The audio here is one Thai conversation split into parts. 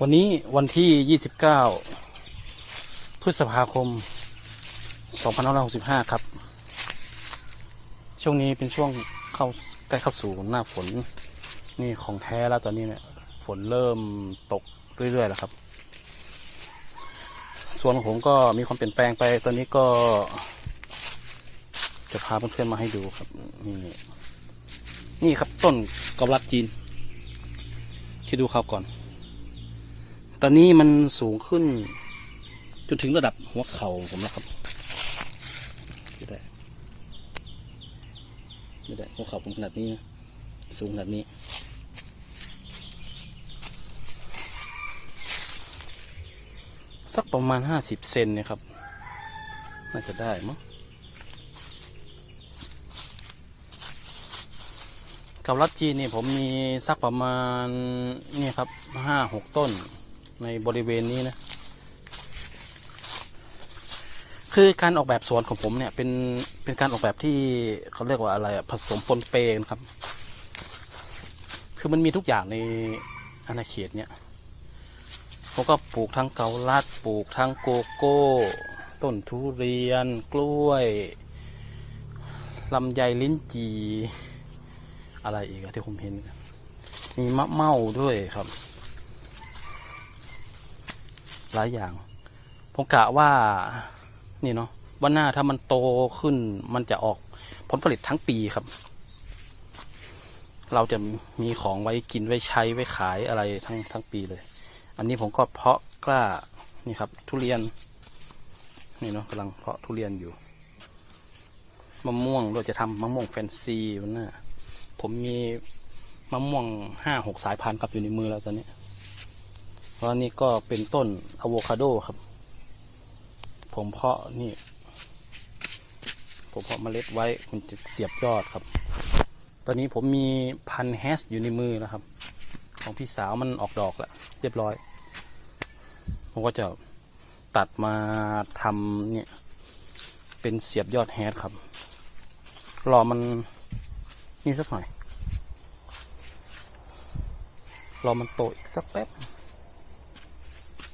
วันนี้วันที่ 29 พฤษภาคม 2565 ครับ ช่วงนี้เป็นช่วงเข้าใกล้เข้าสู่หน้าฝน นี่ของแท้แล้วตอนนี้เนี่ย ฝนเริ่มตกเรื่อยๆแล้วครับ ส่วนของผมก็มีความเปลี่ยนแปลงไป ตอนนี้ก็ จะพาเพื่อนๆมาให้ดูครับ นี่นี่ครับต้นกำลัดจีน ที่ดูครับก่อน ตอนนี้มันสูงขึ้น จนถึงระดับหัวเข่าผมแล้วครับนี่ได้นี่ได้หัวเข่าผมขนาดนี้นะสูงขนาดนี้ สักประมาณห้าสิบเซนเนี่ยครับ น่าจะได้มั้งกับรัดจีนนี่ผมมีสักประมาณนี่ครับห้าหกต้น ในบริเวณนี้นะ คือการออกแบบสวนของผมเนี่ย เป็นเป็นการออกแบบที่เขาเรียกว่าอะไรอะผสมปนเปนครับ คือมันมีทุกอย่างในอาณาเขตเนี่ยผมก็ปลูกทั้งเกาลัดปลูกทั้งโกโก้ ต้นทุเรียน กล้วยลำไยลิ้นจี อะไรอีกที่ผมเห็น มีมะเม่าด้วยครับ หลายอย่าง ผมกะว่านี่เนาะวันหน้าถ้ามันโตขึ้นมันจะออกผลผลิตทั้งปีครับ เราจะมีของไว้กินไว้ใช้ไว้ขายอะไรทั้งทั้งปีเลย อันนี้ผมก็เพาะกล้านี่ครับ ทุเรียน นี่เนาะกำลังเพาะทุเรียนอยู่มะม่วงเราจะทำมะม่วงแฟนซีวันหน้าผมมีมะม่วงห้าหกสายพันธุ์ครับอยู่ในมือแล้วตอนนี้ ราะนี่ก็เป็นต้นอะโวคาโดครับ ผมเพาะนี่ ผมเพาะเมล็ดไว้มันจะเสียบยอดครับ ตอนนี้ผมมีพันแฮสอยู่ในมือนะครับ ของพี่สาวมันออกดอกแล้วเรียบร้อย ผมก็จะตัดมาทำเนี่ย เป็นเสียบยอดแฮสครับ รอมันนี่สักหน่อย รอมันโตอีกสักแป๊บ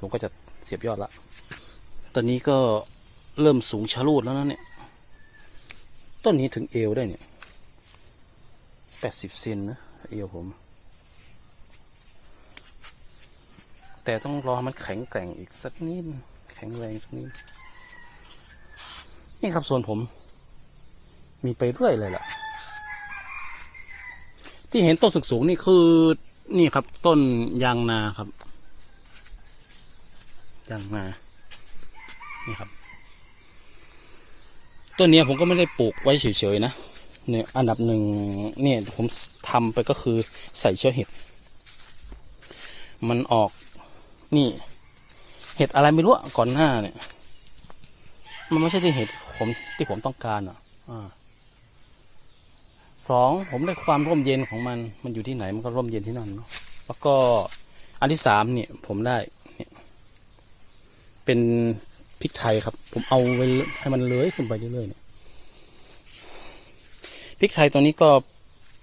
ผมก็จะเสียบยอดละ ตอนนี้ก็เริ่มสูงชะลูดแล้วนะเนี่ย ต้นนี้ถึงเอวได้เนี่ยแปดสิบเซนนะเอวผม แต่ต้องรอมันแข็งแกร่งอีกสักนิด แข็งแรงสักนิด นี่ครับส่วนผม มีไปเรื่อยเลยล่ะ ที่เห็นต้นสูงๆนี่คือ นี่ครับต้นยางนาครับ ยางนานี่ครับ ต้นเนี้ยผมก็ไม่ได้ปลูกไว้เฉยๆนะเนี่ยอันดับหนึ่งเนี่ยผมทำไปก็คือใส่เชื้อเห็ด มันออกนี่ เห็ดอะไรไม่รู้ก่อนหน้าเนี่ย มันไม่ใช่ที่เห็ดผมที่ผมต้องการอะอ่าสองผมได้ความร่มเย็นของมัน มันอยู่ที่ไหนมันก็ร่มเย็นที่นั่นเนาะแล้วก็อันที่สามเนี่ยผมได้ เป็นพริกไทยครับ ผมเอาไว้ให้มันเลื้อยขึ้นไปเรื่อยๆเนี่ยพริกไทยตัวนี้ก็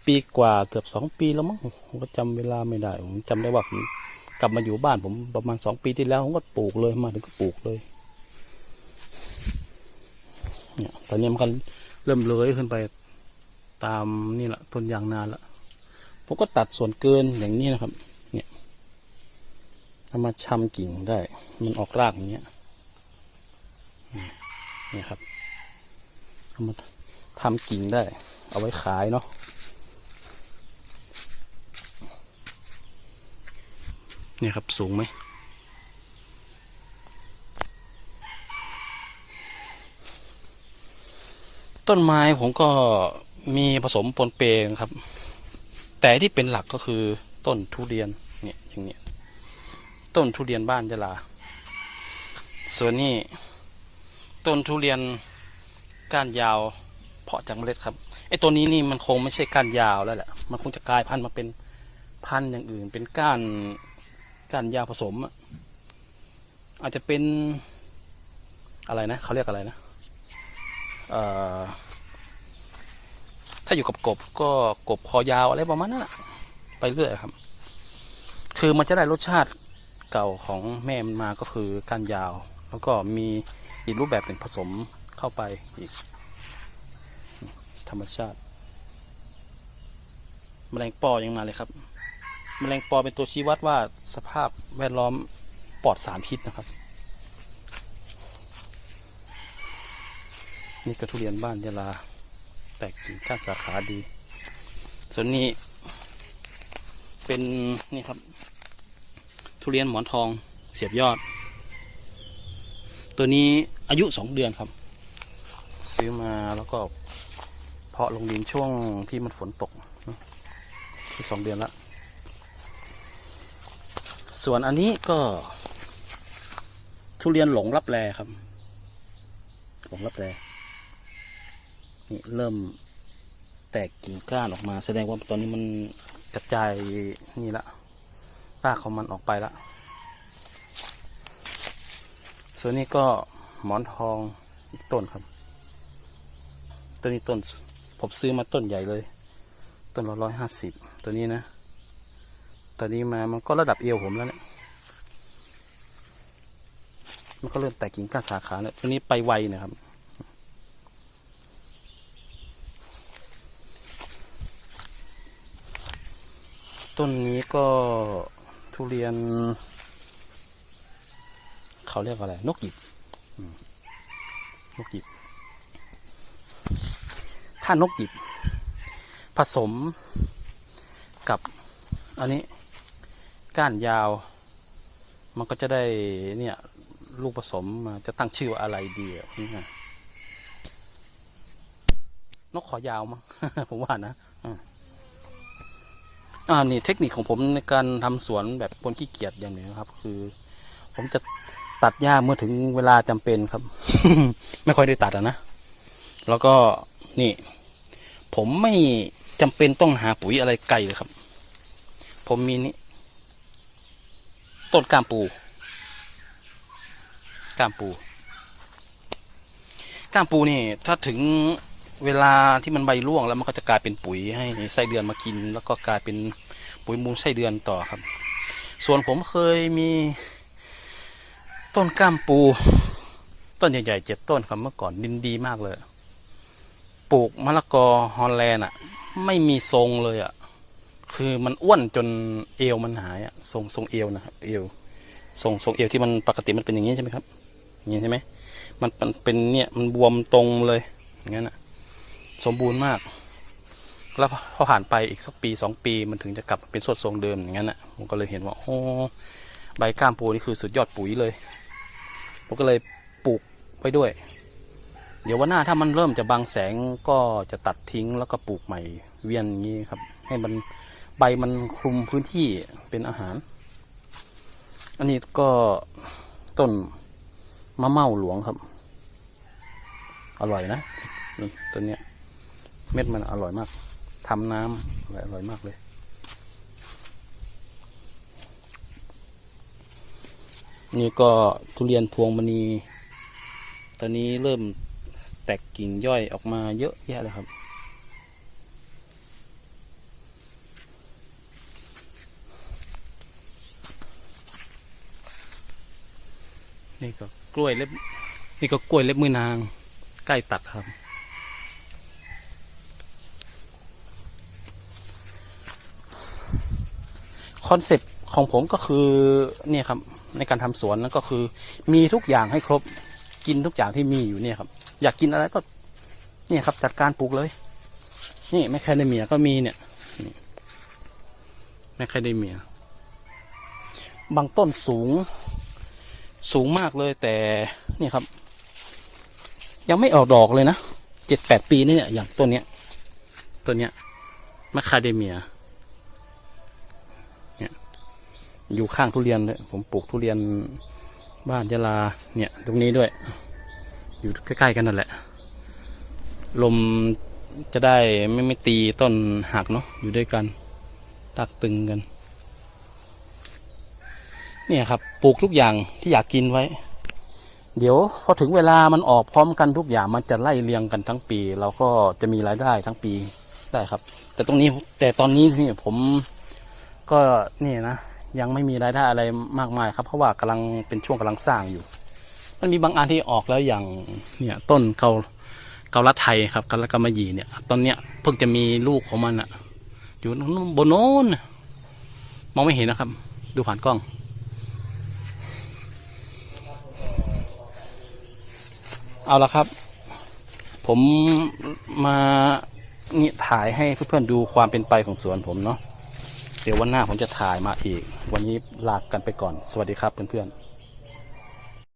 ปีกว่าเกือบสองปีแล้วมั้งผมก็จำเวลาไม่ได้ ผมจำได้ว่าผมกลับมาอยู่บ้านผมประมาณสองปีที่แล้วผมก็ปลูกเลยมาถึงก็ปลูกเลย เนี่ย ตอนนี้มันก็เริ่มเลื้อยขึ้นไปตามนี่แหละต้นยางนาละผมก็ตัดส่วนเกินอย่างนี้นะครับ เนี่ยเอามาชำกิ่งได้ มันออกรากอย่างเงี้ยนี่ครับเอามาทำกิ่งได้ เอาไว้ขายเนาะเนี่ยครับสูงไหมต้นไม้ผมก็มีผสมปนเปนครับ แต่ที่เป็นหลักก็คือต้นทุเรียนเนี่ยอย่างเนี้ยต้นทุเรียนบ้านยะลา ส่วนนี้ต้นทุเรียนก้านยาว เพาะจากเมล็ดครับไอ้ตัวนี้นี่มันคงไม่ใช่ก้านยาวแล้วแหละมันคงจะกลายพันธุ์มาเป็นพันธุ์อย่างอื่น เป็นก้านก้านยาวผสมอะอาจจะเป็นอะไรนะเขาเรียกอะไรนะเอ่อถ้าอยู่กับกบก็กบคอยาวอะไรประมาณนั้นอะไปเรื่อยครับ คือมันจะได้รสชาติเก่าของแม่มันมาก็คือก้านยาว แล้วก็มีอีกรูปแบบหนึ่งผสมเข้าไปอีก ธรรมชาติแมลงปอยังมาเลยครับแมลงปอเป็นตัวชี้วัดว่าสภาพแวดล้อมปลอดสารพิษนะครับ นี่กระทุเรียนบ้านยาลา แตกกิ่งก้านสาขาดี ส่วนนี้เป็นนี่ครับ ทุเรียนหมอนทองเสียบยอด ตัวนี้อายุสองเดือนครับ ซื้อมาแล้วก็เพาะลงดินช่วงที่มันฝนตกสองเดือนละส่วนอันนี้ก็ทุเรียนหลงรับแลครับ หลงรับแลนี่เริ่มแตกกิ่งก้านออกมา แสดงว่าตอนนี้มันกระจายนี่ละรากของมันออกไปละ ส่วนนี้ก็หมอนทองอีกต้นครับต้นนี้ต้นผมซื้อมาต้นใหญ่เลย ต้นละร้อยห้าสิบตัวนี้นะตอนนี้มามันก็ระดับเอวผมแล้วเนี่ยมันก็เริ่มแตกกิ่งก้านสาขาเนี่ยตัวนี้ไปไวนะครับ ต้นนี้ก็ทุเรียน เขาเรียกว่าอะไร นกหยิบนกหยิบ ถ้านกหยิบ ผสมกับอันนี้ก้านยาว มันก็จะได้เนี่ยลูกผสมมาจะตั้งชื่อว่าอะไรดีนี่ไงนกขอยาวมั้งผมว่านะอ่านี่เทคนิคของผมในการทำสวนแบบคนขี้เกียจอย่างนึ่งนะครับ คือ ผมจะ ตัดหญ้าเมื่อถึงเวลาจำเป็นครับ ไม่ค่อยได้ตัดอะนะ แล้วก็นี่ ผมไม่จำเป็นต้องหาปุ๋ยอะไรไกลเลยครับ ผมมีนี่ต้นก้ามปูก้ามปูก้ามปูนี่ถ้าถึงเวลาที่มันใบร่วงแล้วมันก็จะกลายเป็นปุ๋ยให้ไส้เดือนมากิน แล้วก็กลายเป็นปุ๋ยมูลไส้เดือนต่อครับ ส่วนผมเคยมี ต้นก้ามปู ต้นใหญ่ๆเจ็ดต้นครับเมื่อก่อนดินดีมากเลย ปลูกมะละกอฮอลแลนด์อะ ไม่มีทรงเลยอะ คือมันอ้วนจนเอวมันหายอะทรงทรงเอวนะครับเอวทรงทรงเอวที่มันปกติมันเป็นอย่างนี้ใช่ไหมครับอย่างนี้ใช่ไหมมันมันเป็นเนี่ยมันบวมตรงเลยอย่างนั้นอะสมบูรณ์มาก แล้วพอผ่านไปอีกสักปีสองปีมันถึงจะกลับเป็นสดทรงเดิมอย่างนั้นอะผมก็เลยเห็นว่าโอ้ใบก้ามปูนี่คือสุดยอดปุ๋ยเลย ผมก็เลยปลูกไว้ด้วย เดี๋ยววันหน้าถ้ามันเริ่มจะบางแสงก็จะตัดทิ้งแล้วก็ปลูกใหม่เวียนอย่างนี้ครับ ให้มันใบมันคลุมพื้นที่เป็นอาหาร อันนี้ก็ต้นมะเม่าหลวงครับ อร่อยนะนี่ต้นเนี้ยเม็ดมันอร่อยมากทำน้ำอร่อยมากเลย นี่ก็ทุเรียนพวงมณี ตอนนี้เริ่มแตกกิ่งย่อยออกมาเยอะแยะเลยครับ นี่ก็กล้วยเล็บ นี่ก็กล้วยเล็บมือนาง ใกล้ตัดครับ คอนเซ็ปต์ของผมก็คือเนี่ยครับ ในการทำสวนนั่นก็คือ มีทุกอย่างให้ครบกินทุกอย่างที่มีอยู่เนี่ยครับ อยากกินอะไรก็เนี่ยครับจัดการปลูกเลย นี่แมคคาเดเมียก็มีเนี่ยนี่แมคคาเดเมีย บางต้นสูง สูงมากเลยแต่เนี่ยครับ ยังไม่ออกดอกเลยนะเจ็ดแปดปีนี่เนี่ยอย่างต้นเนี้ย ต้นเนี้ยแมคคาเดเมีย อยู่ข้างทุเรียนเลยผมปลูกทุเรียนบ้านยะลาเนี่ยตรงนี้ด้วย อยู่ใกล้ๆกันนั่นแหละ ลมจะได้ไม่ไม่ตีต้นหักเนาะอยู่ด้วยกันตักตึงกัน เนี่ยครับปลูกทุกอย่างที่อยากกินไว้ เดี๋ยวพอถึงเวลามันออกพร้อมกันทุกอย่างมันจะไล่เรียงกันทั้งปี เราก็จะมีรายได้ทั้งปีได้ครับ แต่ตรงนี้แต่ตอนนี้นี่ผมก็นี่นะ ยังไม่มีรายได้อะไรมากมายครับ เพราะว่ากำลังเป็นช่วงกำลังสร้างอยู่ มันมีบางอันที่ออกแล้วอย่างเนี่ยต้นเกาเกาลัดไทยครับกาลกำมะหยี่เนี่ยต้นเนี้ยเพิ่งจะมีลูกของมันอะอยู่นู้นบนโน้นมองไม่เห็นนะครับ ดูผ่านกล้อง เอาละครับ ผมมานี่ถ่ายให้เพื่อนๆดูความเป็นไปของสวนผมเนาะ ดี๋ยววันหน้าผมจะถ่ายมาอีก วันนี้ลากันไปก่อน สวัสดีครับเพื่อนๆ